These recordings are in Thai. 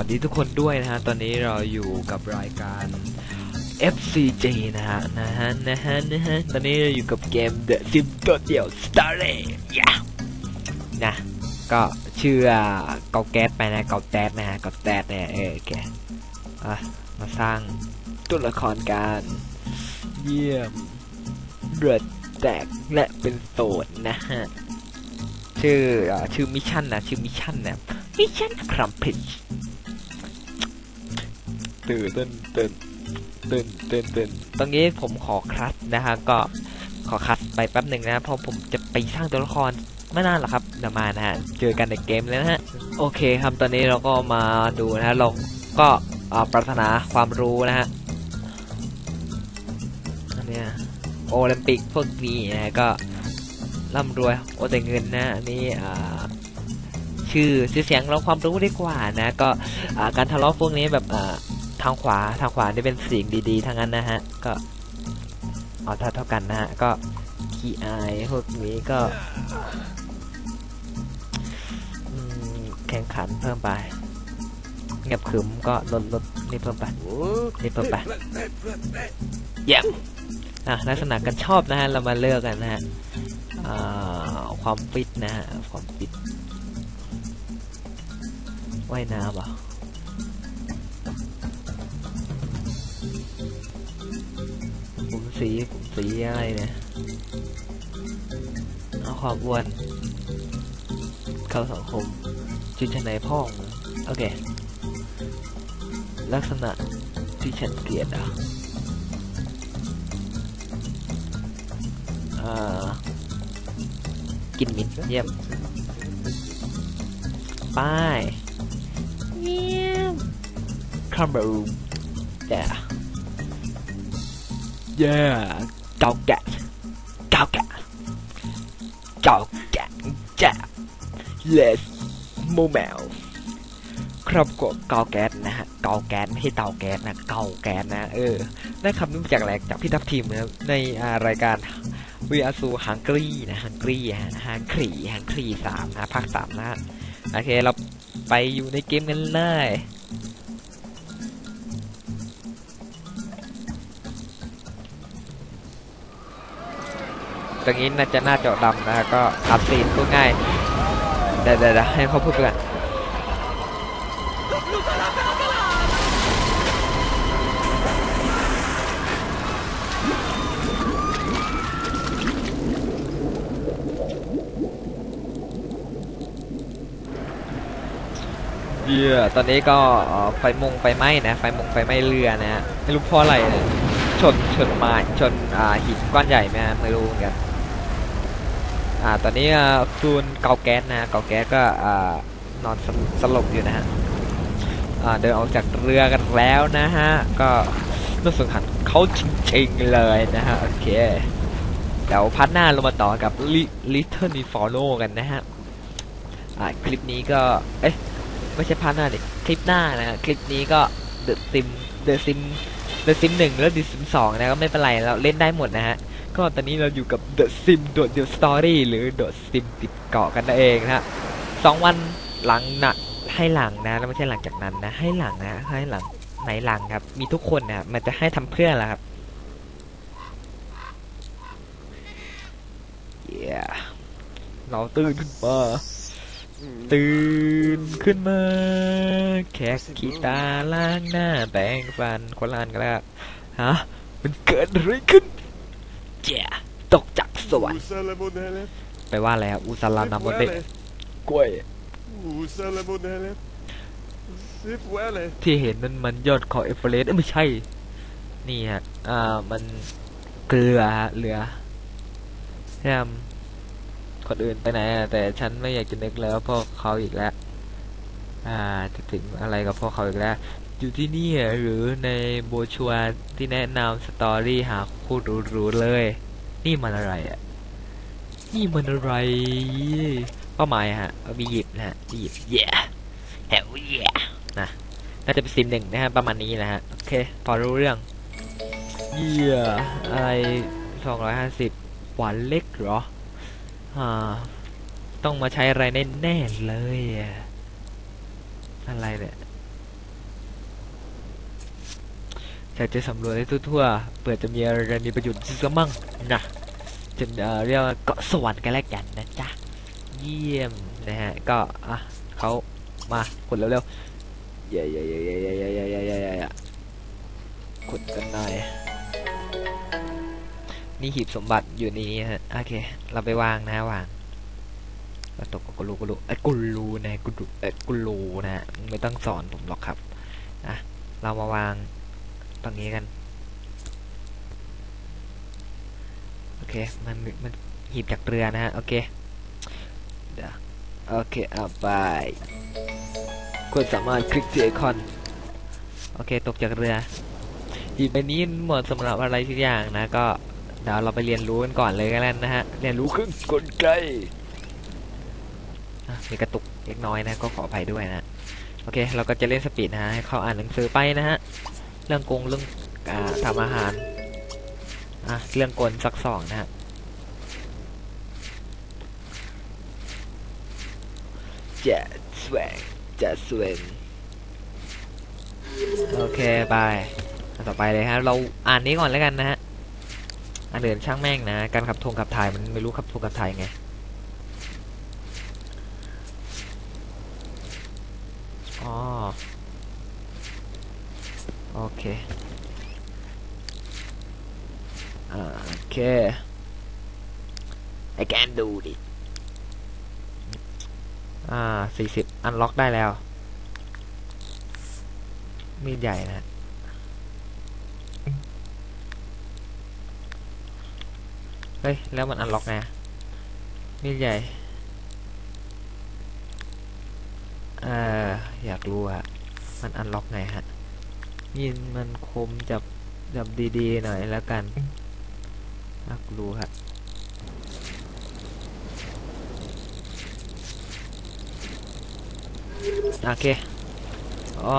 วัสดีทุกคนด้วยนะฮะ ตอนนี้เราอยู่กับรายการ FCG นะฮะ นะฮะ นะฮะ นะฮะ ตอนนี้เราอยู่กับเกม The Sim ตัวเดียว Story ยะนะ ก็ชื่อเกาแก๊สไปนะเกาแก๊สนะฮะเกาแก๊สเนี่ย เออโอเคอะ มาสร้างตัวละครกันเยี่ยมเดือดแตกและเป็นโสดนะฮะ ชื่อชื่อมิชชั่นนะ ชื่อมิชชั่นนะมิชชั่นครัมพิช ตื่นเต้นเต้นเต้นเต้นเต้นตรงนี้ผมขอคัดนะฮะก็ขอคัดไปแป๊บหนึ่งนะเพราะผมจะไปสร้างตัวละครไม่นานหรอกครับเดี๋ยวมานะฮะเจอกันในเกมเลยนะฮะโอเคครับตอนนี้เราก็มาดูนะฮะเราก็อ่าปรารถนาความรู้นะฮะอันเนี้ยโอลิมปิกพวกนี้นะก็ร่ำรวยโอแต่เงินนะอันนี้อ่าชื่อชื่อเสียงเราความรู้ดีกว่านะ ก็การทะเลาะพวกนี้แบบอ่า ทางขวาทางขวานี่เป็นสิ่งดีๆทั้งนั้นนะฮะ ก็เอาเท่าเท่ากันนะฮะ ก็ขี้อายพวกนี้ก็แข่งขันเพิ่มไปเงียบขึมก็ลดลดนี่เพิ่มไปนี่เพิ่มไปเยี่ยมอะลักษณะกันชอบนะฮะ เรามาเลือกกันนะฮะความฟิตนะฮะ ความฟิตว่ายน้ำเหรอ สีสีอะไรเนี่ย เอาความอ้วน เข้าสังคม จุนชนายพ่อง โอเค ลักษณะที่ฉันเกลียดอะอ่ากินมินเยี่ยมป้ายเยี่ยมคัมเบอร์แย่ ย่เจ้าแกะเจ้าแกะเจ้าแกะจ้เลสโมเมลครับก็เกาแก๊สนะฮะเกาแก๊สไม่ใช่เตาแก๊สนะเกาแก๊สนะเออได้คำนี้มาจากอะไรจากพี่ทัพทีมนะในรายการวีอาซูฮังกรีนะฮังกรีฮะฮังกรีฮังกรีสามนะภาคสามนะโอเคเราไปอยู่ในเกมกันเลย ตรงนี้น่าจะหน้าจอดำนะก็อัพซีนพูดง่ายเดี๋ยวเดี๋ยวให้เขาพูดกันเยี่ยตอนนี้ก็ไฟมงไฟไหม้นะ ไฟมงไฟไหม้เรือนะฮะไม่รู้เพราะอะไรนะชนชนม้ชนอ่าหินก้อนใหญ่ไหมไม่รู้เหมือนกัน อ่าตอนนี้อ่าคุณเกาแก๊สนะเกาแก๊สก็อ่านอนสสลบอยู่นะฮะอ่าเดินออกจากเรือกันแล้วนะฮะก็น่าสงสารเขาจริงๆเลยนะฮะโอเคเดี๋ยวพัดหน้าเรามาต่อกับ Little Inferno กันนะฮะอ่าคลิปนี้ก็เอ๊ะไม่ใช่พัดหน้าดิคลิปหน้านะคลิปนี้ก็ The Sim The Sim The Sim หนึ่งแล้ว The Sim สองนะก็ไม่เป็นไรเราเล่นได้หมดนะฮะ ก็ตอนนี้เราอยู่กับ The Sim โดดเดียว Story หรือ The Sim ติดเกาะกันนั่นเองนะฮะสองวันหลังนะให้หลังนะแล้วไม่ใช่หลังจากนั้นนะให้หลังนะให้หลังไหนหลังครับ มีทุกคนนะมันจะให้ทำเพื่ออะไรครับ yeah เราตื่นขึ้นมา ตื่นขึ้นมาแคกกีตาร์ล้างหน้าแปรงฟันคนละอันกันแล้วฮะมันเกิดอะไรขึ้น เจ้าตกจากสวรรค์ Où ça la monnaie ไปว่าแล้วอุสลานาโมเด C'est กล้วย Où ça la monnaie C'est voilà ที่เห็นนั้นมันยอดเขาเอเฟอเรสต์เอ้ยไม่ใช่ นี่ฮะ อ่า มันเกลือฮะเหลือแฮมคนอื่นไปไหนอะแต่ฉันไม่อยากจะนึกแล้วพวกเขาอีกแล้ว อ่า จะถึงอะไรกับพวกเขาอีกแล้ว อยู่ที่นี่อะหรือในโบชัวที่แนะนำสตอรี่หาคู่หรูๆเลย นี่มันอะไรอะ นี่มันอะไร เป้าหมายฮะเอาบีหยิบนะฮะหยิบ yeah hell yeah นะน่าจะเป็นซิมหนึ่งนะฮะประมาณนี้นะฮะ โอเค พอรู้เรื่องเยี่ยอะไรสองร้อยห้าสิบหวานเล็กเหรอ อ่า ต้องมาใช้อะไรแน่ๆเลย อะอะไรเนี่ย อยากจะสำรวจให้ทั่วๆเผื่อจะมีอะไรมีประโยชน์สักมั่งนะจะเรียกว่าเกาะสวรรค์กันแล้วกันนะจ๊ะ เยี่ยมนะฮะ ก็ อะเขามาขุดเร็วๆเย่เย่เย่เย่เย่เย่เย่เย่เย่เย่เย่ขุดกันหน่อย นี่หีบสมบัติอยู่ในนี้ฮะ โอเค เราไปวางนะวางก็ตกกุลูกุลูไอ้กุลูนะกุลูเอ้กุลูนะฮะไม่ต้องสอนผมหรอกครับ อะ เรามาวาง ตรงนี้กัน โอเค มันมันหีบจากเรือนะฮะ โอเคเดี๋ยวโอเคเอาไปคุณสามารถคลิกที่ไอคอน โอเค ตกจากเรือหีบใบนี้เหมาะสำหรับอะไรทุกอย่างนะ ก็เดี๋ยวเราไปเรียนรู้กันก่อนเลยก็แล้วนะฮะ เรียนรู้เครื่องกลไกอะมีกระตุกเล็กน้อยนะ ก็ขออภัยด้วยนะ โอเค เราก็จะเล่นสปีดนะฮะให้เขาอ่านหนังสือไปนะฮะ เรื่องกงเรื่องอทำอาหารอะเรื่องกลสักสองนะฮะจะสวงจะสวงโอเคไปต่อไปเลยครับเราอ่านนี้ก่อนแล้วกันนะฮะอันเดินช่างแม่งนะ การขับทงขับถ่ายมันไม่รู้ขับทงขับถ่ายไง โอเคอ่าโอเค I can do it อ่าสี่สิบอันล็อกได้แล้ว มีดใหญ่นะเฮ้ย แล้วมันอันล็อกไงมีดใหญ่ เอ่อ อยากรู้อะมันอันล็อกไงฮะ มีดมันคมจับจับดีๆหน่อยแล้วกันอยากรู้ฮะโอเคอ๋อ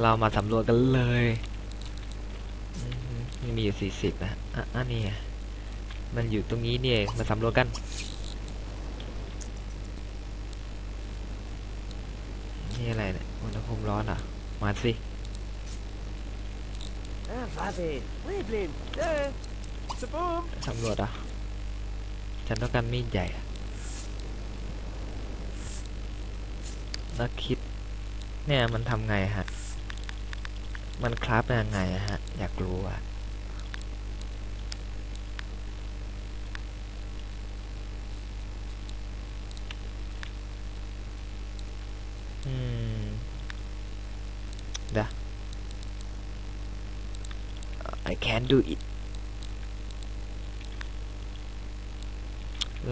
เรามาสำรวจกันเลยมนี่มีอยู่สี่สิบนะอะอันนี้มันอยู่ตรงนี้นี่เองมาสำรวจกันนี่อะไรเนี่ยอุณหภูมิร้อนอะ มาสิ Ah, vade. Riblin. Eh. Så boom. สำรวจอะฉันต้องการมีดใหญ่อะนักคิด เนี่ยมันทำไงฮะ มันคราฟยังไงอะฮะ อยากรู้อะ อืมเดี๋ยว I can't do it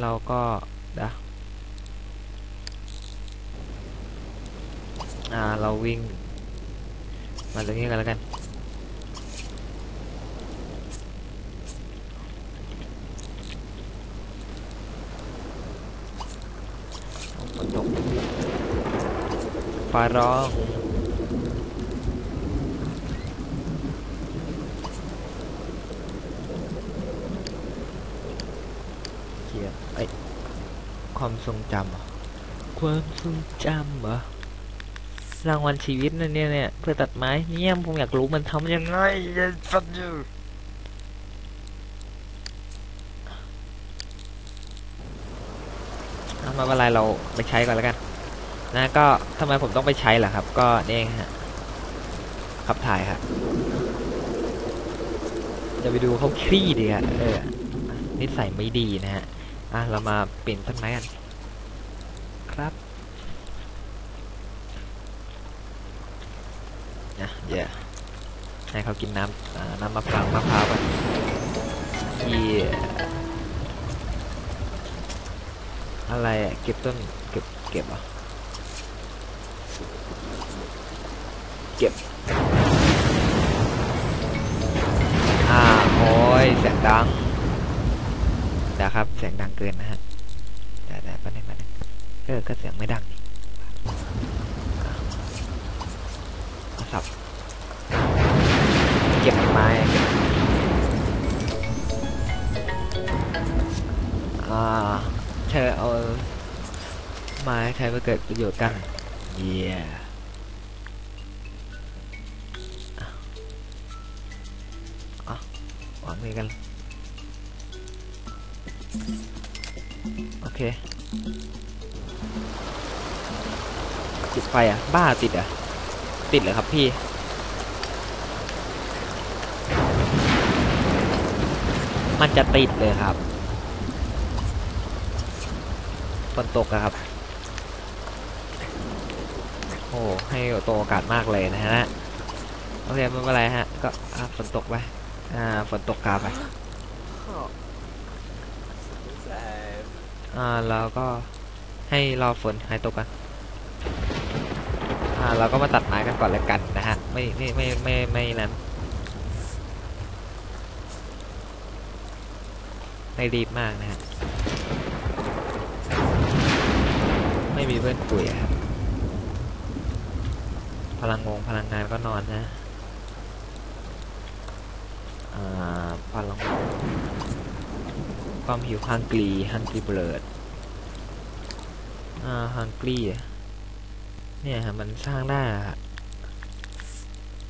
เราก็เดี๋ยวอ่า เราวิ่ง มาตรงนี้กันแล้วกัน ฝนตกฟ้าร้อง เขียไอความทรงจำเหรอความทรงจำเหรอรางวัลชีวิตนั่นเนี่ยเนี่ยเพื่อตัดไม้เนี่ยผมอยากรู้มันทำยังไงยันสัตว์อยู่เอามาเป็นไรเราไปใช้ก่อนแล้วกัน นะก็ทำไมผมต้องไปใช้ล่ะครับ ก็นี่ฮะขับถ่ายครับจะไปดูเขาคลี่ดีฮะเออนิสัยไม่ดีนะฮะ อะ เรามาเปลี่ยนต้นไม้กัน ครับนะเดี๋ยวให้เขากินน้ำน้ำมะพร้าวมะพร้าวก่อนที่อะไรอะเก็บต้นเก็บเก็บเหรอะเก็บอ่าโอ้ยเสียงดัง นะครับ เสียงดังเกินนะฮะแต่แต่ปันนึงปันนึงเออก็เสียงไม่ดังนี่เอาสับเก็บไม้เอ่าใช้เอาไม้ใช้เพื่อเกิดประโยชน์กันเยี่ยมือกัน เคติดไฟอะ บ้าติดอะ ติดเหรอครับพี่ มันจะติดเลยครับฝนตกอะครับ โอ้ให้ตัวโอกาสมากเลยนะฮะ โอเคไม่เป็นไรฮะ ก็อะฝนตกไป อ่าฝนตกกาไป อ่าแล้วก็ให้รอฝนหายตกกันอ่าเราก็มาตัดไม้กันก่อนแล้วกันนะฮะไม่ไม่ไม่ไม่ไม่นั้นไม่รีบมากนะฮะไม่มีเพื่อนคุยครับพลังงงพลังงานก็นอนนะ อ่า พลังงง ความหิวฮังกรีฮังกรีเบิร์ดอ่าฮังกรีเนี่ยฮะมันสร้างได้ฮะ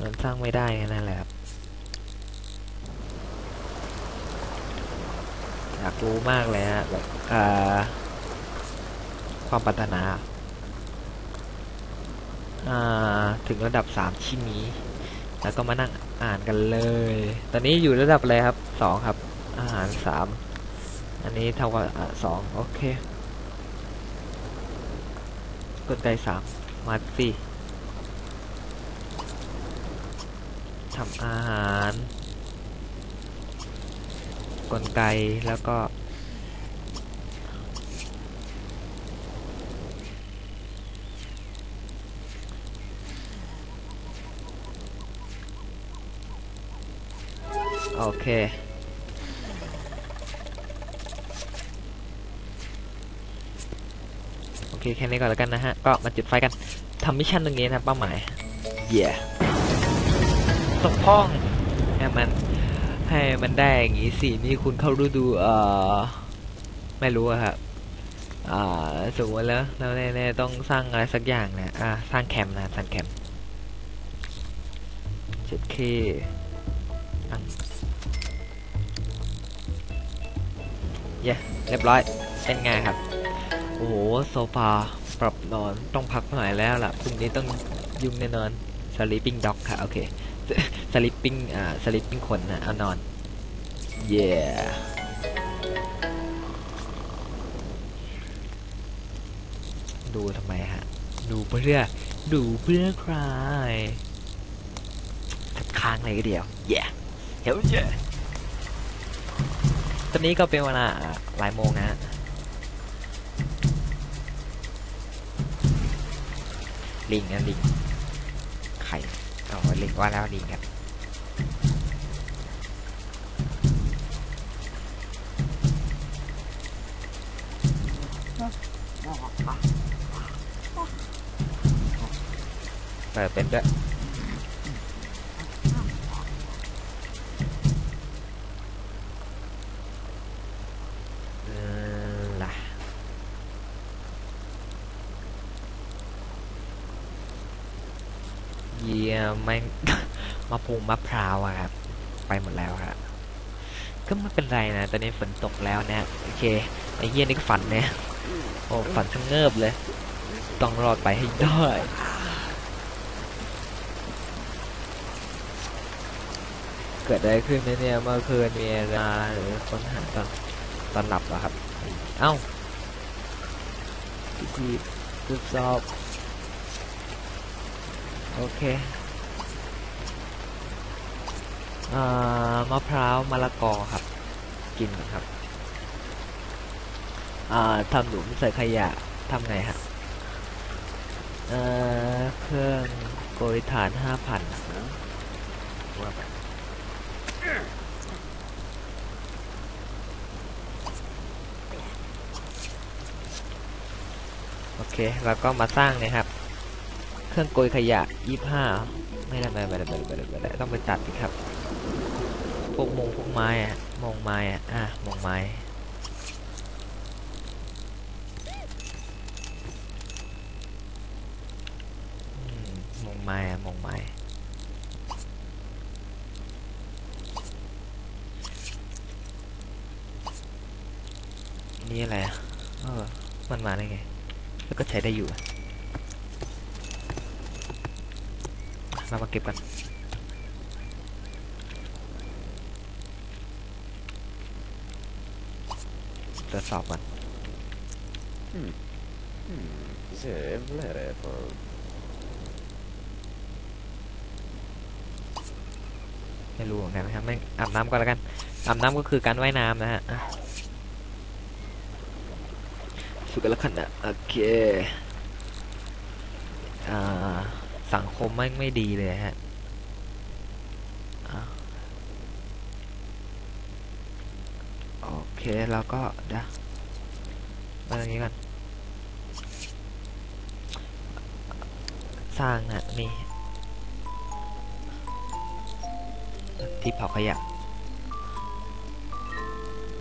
มันสร้างไม่ได้แนั่นแหละครับอยากรู้มากเลยฮะแบบอ่าความปรารถนาอ่าถึงระดับสามชิ้นนี้แล้วก็มานั่งอ่านกันเลย ตอนนี้อยู่ระดับอะไรครับสองครับ อาหารสาม อันนี้เท่ากับสองโอเคกดไกสามมาสิทำอาหาร กลไกแล้วก็ โอเค โอ เคแค่นี้ก่อนแล้วกันนะฮะ ก็มาจุดไฟกันทำมิชชั่นตรงนี้นะครับเป้าหมายเย่ตกพ้องให้มันให้มันได้อย่างงี้สินี่คุณเข้าฤดูเอ่อไม่รู้อะครับอ่าสมมติแล้วแล้วแน่ๆต้องสร้างอะไรสักอย่างนะอ่าสร้างแคมป์นะสร้างแคมป์จุดเคตั้งเย้เรียบร้อยเป็นไงครับโอ้โหโซฟาปรับนอนต้องพักหน่อยแล้วล่ะพรุ่งนี้ต้องยุ่งแน่นอน sleeping dog ค่ะโอเค sleeping อ่า sleeping คนนะเอานอนเย้ดูทำไมฮะ ดูเพื่อ ดูเพื่อใครสักค้างเลยก็เดียวเย้เฮ้ยเย้ตอนนี้ก็เป็นเวลาหลายโมงนะฮะ ลิงนะลิงไข่เอาลิงว่าแล้วลิงครับเปิดเป็นด้วย เออล่ะ เยี่ยม ไม่มะพร้าวมะพร้าวอะครับ ไปหมดแล้วครับก็ไม่เป็นไรนะ ตอนนี้ฝนตกแล้วนะโอเค ไอ้เยี่ยนี่ก็ฝันเนี่ยโอ้ฝันทั้งเงิบเลย ต้องรอดไปให้ได้เกิดอะไรขึ้นไหมเนี่ยเมื่อคืนมีเวลาหรือค้นหาตอนตอนหลับเหรอครับ เอ้าทีทดสอบ โอเค มะพร้าวมะละกอครับ กินครับทำหลุมใส่ขยะทำไงฮะเเครื่องโกยฐานห้าพันว่าไปโอเค แล้วก็มาสร้างนะครับ เครื่องโกยขยะยี่ห้าไม่ได้ไม่ได้ไม่ได้ไม่ได้ไม่ได้ไม่ได้ต้องไปตัดอีกครับ พวกมงพวกไม้อะมงไม้อะอะมงไม้มงไม้อะมงไม้นี่อะไรอะเออมันมาได้ไง แล้วก็ใช้ได้อยู่เรามาเก็บกัน ตรวจสอบกัน Jävlar på... ไม่รู้เหมือนกันนะครับไม่อาบน้ำก่อนแล้วกันอาบน้ำก็คือการว่ายน้ำนะฮะอะสุกแล้วขันนะโอเคอ่าสังคมไม่งไม่ดีเลยฮะอะโอ เคแล้วก็เดี๋ยวมาตรงนี้ก่อนสร้างนะมีที่เผาขยะ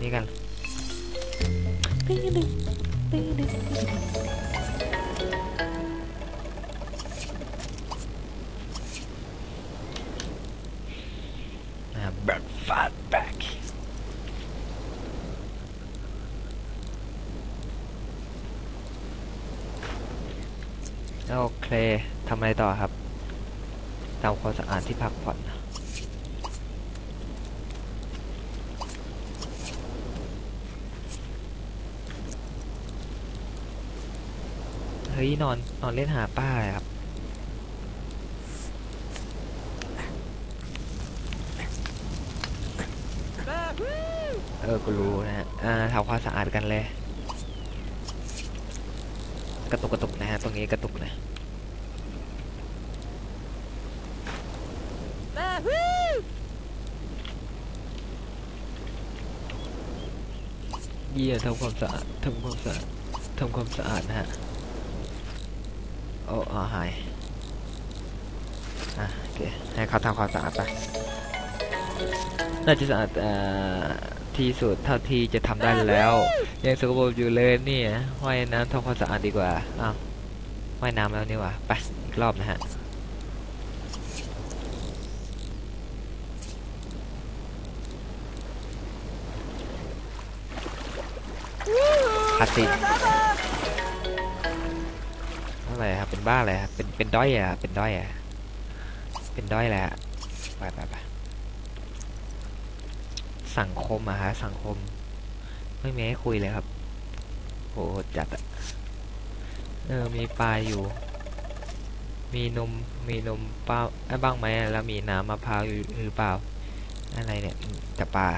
นี่กันแบบ ต่อครับทำความสะอาดที่พักผ่อนเฮ้ยนอนนอนเล่นหาป้าครับเออ กูรู้นะฮะ อ่าทำความสะอาดกันเลย กระตุกกระตุกนะฮะ ตรงนี้กระตุกนะ เยี่ยทำความสะอาดทำความสะอาดทำความสะอาดนะฮะโอ้อาหายอะโอเคให้เขาทำความสะอาดไปน่าจะสะอาดเออที่สุดเท่าที่จะทำได้แล้ว ยังสกปรกอยู่เลยนี่ว่ายน้ำทำความสะอาดดีกว่าอ้าวว่ายน้ำแล้วนี่ว่าไปอีกรอบนะฮะ คาสิอะไรครับเป็นบ้าอะไรครับเป็นเป็นด้อยอะเป็นด้อยอะเป็นด้อยแหละไปไปไปสังคมอะฮะสังคม ไม่มีให้คุยเลยครับโหจัดอะเออมีปลาอยู่ มีนมมีนมเปล่าเอ้บ้างไหมแล้วมีน้ำมะพร้าวอยู่หรือเปล่า อะไรเนี่ยแต่ปลา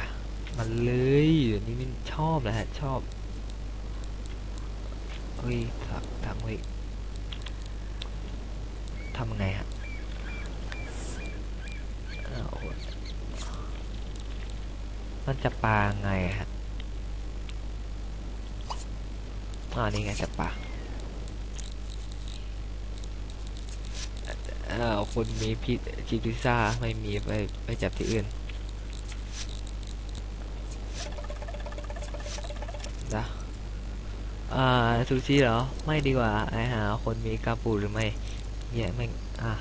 มันเลยนี่นี่ชอบนะฮะชอบ เฮ้ยถักถังเฮ้ยทำยังไงฮะอ้าวมันจะปลาไงฮะอ่านี่ไงจะปลาอ้าวคุณมีพิพิซซ่าไม่มีไปไปจับที่อื่นนะ อ่าซูชิเหรอ ไม่ดีกว่า ไอหา คนมีกาปูหรือไม่แย่ยไม่อะ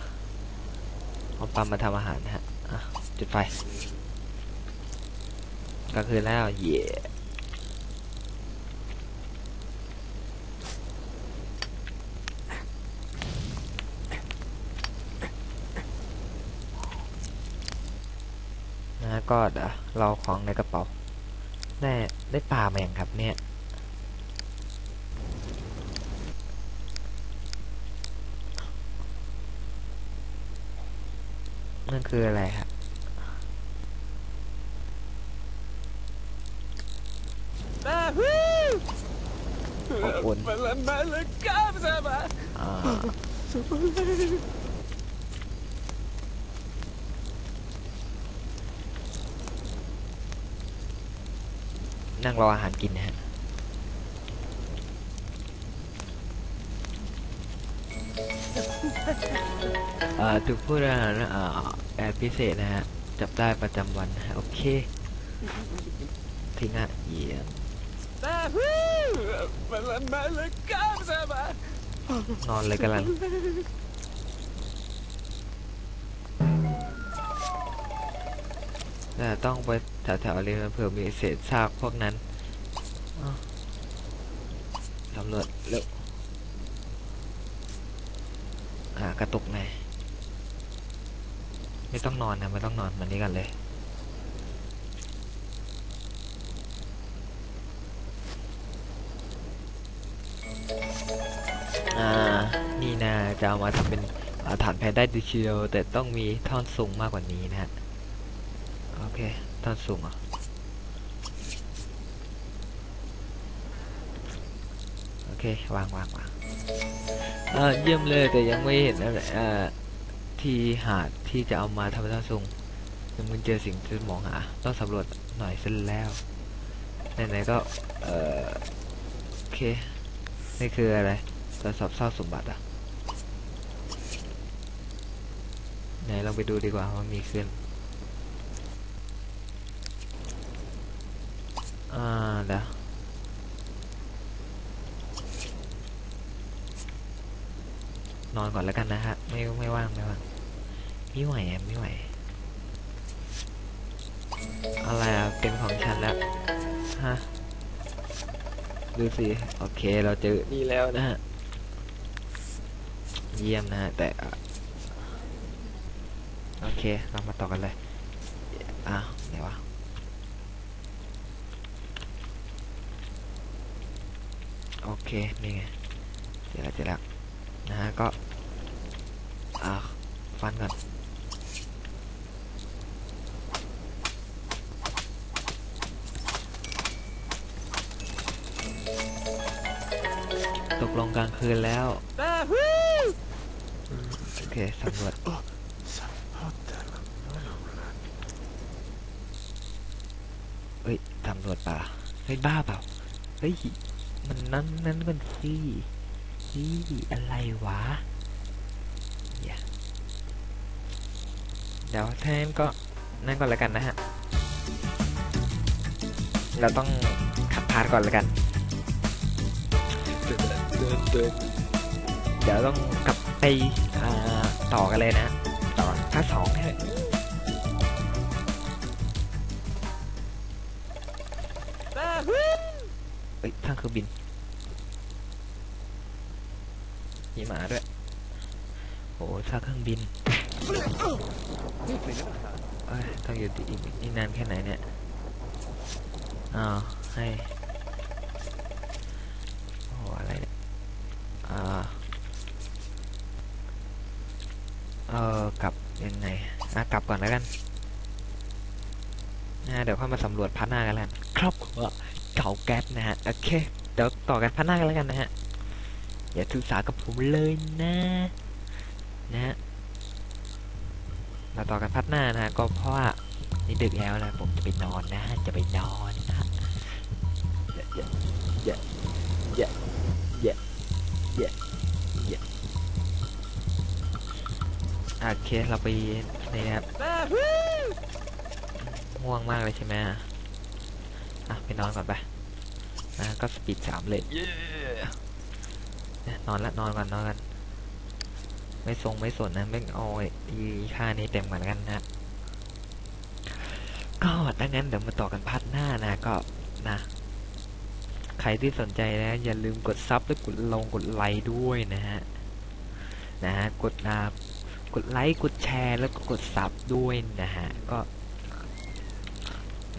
เอาปั๊มมาทำอาหารฮะอะจุดไฟกลางคืนแล้วเย่นะก็เราของในกระเป๋าได้ได้ปลามาอย่างครับเนี่ย นั่นคืออะไรครับมาฮู้อบอุ่นมาลมาลก้าซะมาอ่นั่งรออาหารกินนะฮะอ่าถูกพูดอาหารเอ่อ แต่พิเศษนะฮะ จับได้ประจำวันโอเค ทิ้งฮะเยี่ยมนอนเลยกำลังแต่ต้องไปแถวๆเลยเผื่อมีเศษซากพวกนั้นตำรวจเร็วอ่ากระตุกไง ไม่ต้องนอนนะไม่ต้องนอนมันนี้กันเลยอ่านี่นะจะเอามาทำเป็นอ่าฐานแพนได้ดีเชียวแต่ต้องมีท่อนสูงมากกว่านี้นะฮะโอเคท่อนสูงเหรอะโอเควางวางวางเออเยี่ยมเลยแต่ยังไม่เห็นอะไรเอ่อ ที่หาดที่จะเอามาทำท่อนสูงยังมึงเจอสิ่งที่มองหา ต้องสำรวจหน่อยเส้นแล้วไหนๆก็ เออโอเค นี่คืออะไรตรวจสอบซากสมบัติอะไหนเราไปดูดีกว่าว่ามีขึ้น อ่าเดี๋ยวนอนก่อนแล้วกันนะฮะ ไม่ไม่ว่างไม่ว่าง ไม่ไหวอะไม่ไหวอะไรอะเป็นของฉันแล้วฮะดูสิ โอเคเราเจอนี่แล้วนะฮะ เยี่ยมนะฮะ แต่อะโอเค เรามาต่อกันเลย อ้าวไหนวะโอเค นี่ไงเจอแล้วเจอแล้วนะฮะ ก็ อ่าฟันก่อน กลงกลางคืนแล้วโอเคสำรวจ Satan. เฮ้ยตำรวจป่าเฮ้ยบ้าเปล่าเฮ้ยมันนั้นนั้นมันสินี่อะไรวะเดี๋ยวเดี๋ยวถ้างั้นก็นั่นก่อนแล้วกันนะฮะเราต้องขับพาร์ทก่อนแล้วกัน เดี๋ยวต้องกลับไปต่อกันเลยนะ ต่อภาคสองเลยเฮ้ยทางเครื่องบิน มีหมาด้วย โอ้ทางเครื่องบินเอ้ยต้องอยู่ที่อีกนี่นานแค่ไหนเนี่ย อ้าว ให้ โอ้อะไรเนี่ย อ่า เออกลับยังไง อะกลับก่อนแล้วกันนะเดี๋ยวค่อยมาสำรวจพันหน้ากันแล้วครับว่าเก่าแก๊สนะฮะโอเคเดี๋ยวต่อกันพันหน้ากันแล้วกันนะฮะอย่าถือสากับผมเลยนะนะฮะเราต่อกันพัดหน้านะฮะก็เพราะว่านี่ดึกแล้วนะผมจะไปนอนนะฮะจะไปนอนนะฮะอย่าอย่าอย่าอย่ โอเคเราไปนี่ครับง่วงมากเลยใช่ไหมอะไปนอนก่อนไปนะก็สปีดสามเลยเย้เนี่ยนอนละนอนก่อนนอนกัน ไม่ทรงไม่สนนะไม่เอาไอ้อีค่านี้เต็มก่อนแล้วกันนะก็ดังนั้นเดี๋ยวมาต่อกันพาร์ทหน้านะก็นะใครที่สนใจนะ อย่าลืมกดซับและกดลงกดไลค์ด้วยนะฮะนะฮะกดอ่า กดไลค์กดแชร์แล้วก็กดซับด้วยนะฮะก็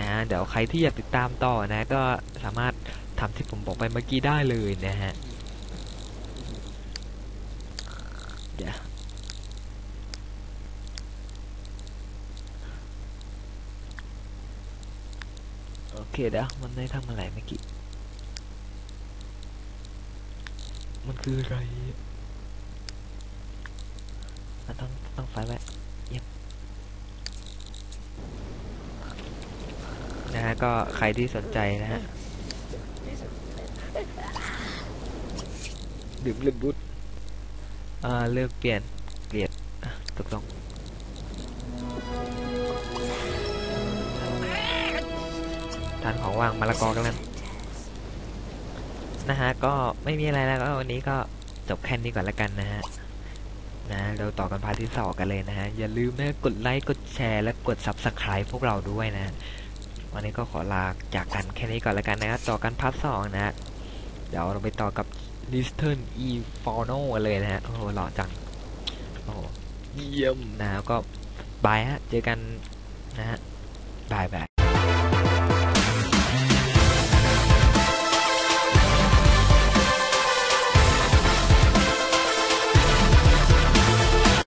นะเดี๋ยวใครที่อยากติดตามต่อนะ ก็สามารถทำที่ผมบอกไปเมื่อกี้ได้เลยนะฮะเดี๋ยวโอเคเดี๋ยวมันได้ทำอะไรเมื่อกี้ มันคืออะไร ต้องต้องไฟไว้เยี่ยมนะฮะก็ใครที่สนใจนะฮะดื่มเล่นบุตอ่าเลือกเปลี่ยนเกลียดอะตกลงทานของว่างมะละกอกันแล้วนะฮะก็ไม่มีอะไรแล้วก็วันนี้ก็จบแค่นี้ก่อนแล้วกันนะฮะ นะเราต่อกันพาร์ทที่สองกันเลยนะฮะ อย่าลืมนะกดไลค์กดแชร์และกด subscribe พวกเราด้วยนะ วันนี้ก็ขอลาจากกันแค่นี้ก่อนแล้วกันนะครับต่อกันพาร์ทสองนะฮะเดี๋ยวเราไปต่อกับ Listen e f o n o กันเลยนะฮะ โอ้โหหล่อจัง โอ้โหเยี่ยมนะแล้วก็บายฮะ เจอกันนะฮะบายบาย